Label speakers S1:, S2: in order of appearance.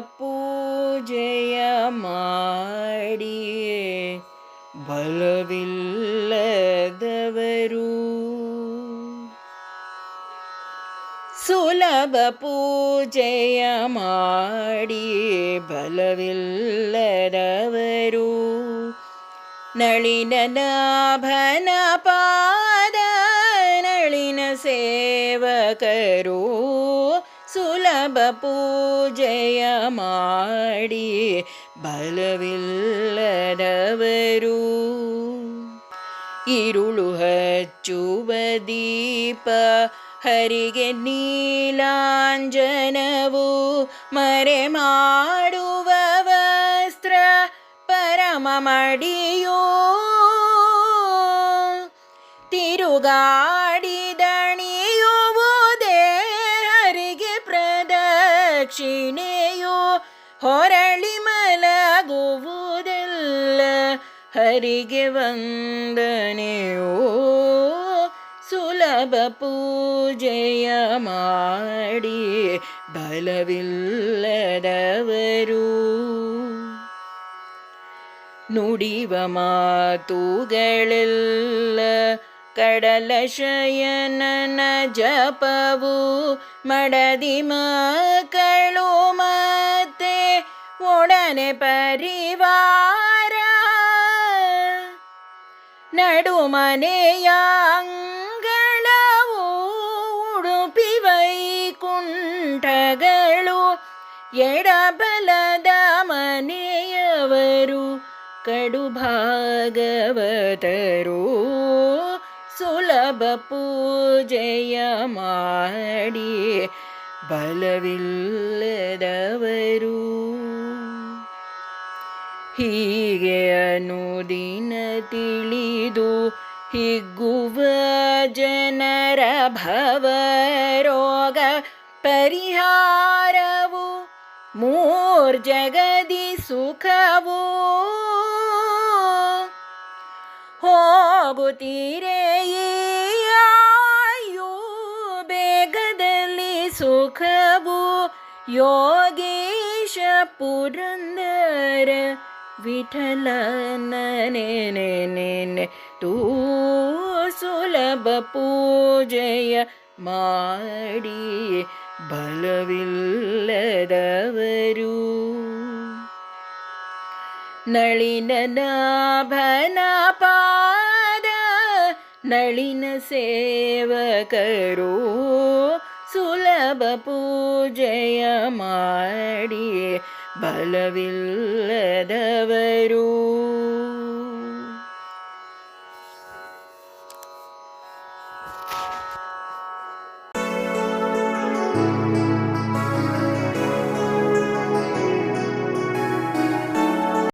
S1: ಪೂಜೆಯ ಮಾಡಿ ಬಲವಿಲ್ಲದವರು. ಸುಲಭ ಪೂಜೆಯ ಮಾಡಿ ಬಲವಿಲ್ಲದವರು. ನಳಿನ ನಾಭನ ಪಾದ ನಳಿನ ಸೇವಕರು. ಸುಲಭ ಪೂಜೆಯ ಮಾಡಿ ಬಲವಿಲ್ಲದವರು ಇರುಳು ಹಚ್ಚುವ ದೀಪ ಹರಿಗೆ ನೀಲಾಂಜನವು ಮರೆ ಮಾಡುವ ವಸ್ತ್ರ ಪರಮ ಪ್ರದಕ್ಷಿಣೆಯೋ ಹೊರಳಿ ಮಲಗುವುದೆಲ್ಲ ಹರಿಗೆ ವಂದನೆಯೋ ಸುಲಭ ಪೂಜೆಯ ಮಾಡಿ ಬಲವಿಲ್ಲದವರು. ನುಡಿವ ಮಾತುಗಳೆಲ್ಲ ಕಡಲ ಶಯನನ ಜಪವು ಮಡದಿ ಮಕ್ಕಳು ಮತ್ತೆ ಒಡನೆ ಪರಿವಾರ ನಡುಮನೆಯ ಅಂಗಳವು ಉಡುಪಿ ವೈಕುಂಠಗಳು ಎಡಬಲದ ಮನೆಯವರು ಕಡು ಭಾಗವತರು ಸುಲಭ ಪೂಜೆಯ ಮಾಡಿ ಬಲವಿಲ್ಲದವರು. ಹೀಗೆ ಅನುದಿನ ತಿಳಿದು ಹಿಗ್ಗುವ ಜನರ ಭವರೋಗ ಪರಿಹಾರವು ಮೂರ್ಜಗದಿ ಸುಖವು. ಹೋಗುತ್ತೀರೇ ಆಯು ಬೇಗದಲ್ಲಿ ಸುಖವು ಯೋಗೇಶ ಪುರಂದರ ವಿಠಲನೇ ತೂ ಸುಲಭ ಪೂಜೆಯ ಮಾಡಿ ಬಲವಿಲ್ಲದವರು ನಳಿನ ನಾಭನ ಪಾದ ನಳಿನ ಸೇವಕರು ಸುಲಭ ಪೂಜೆಯ ಮಾಡಿ ಬಲವಿಲ್ಲದವರು.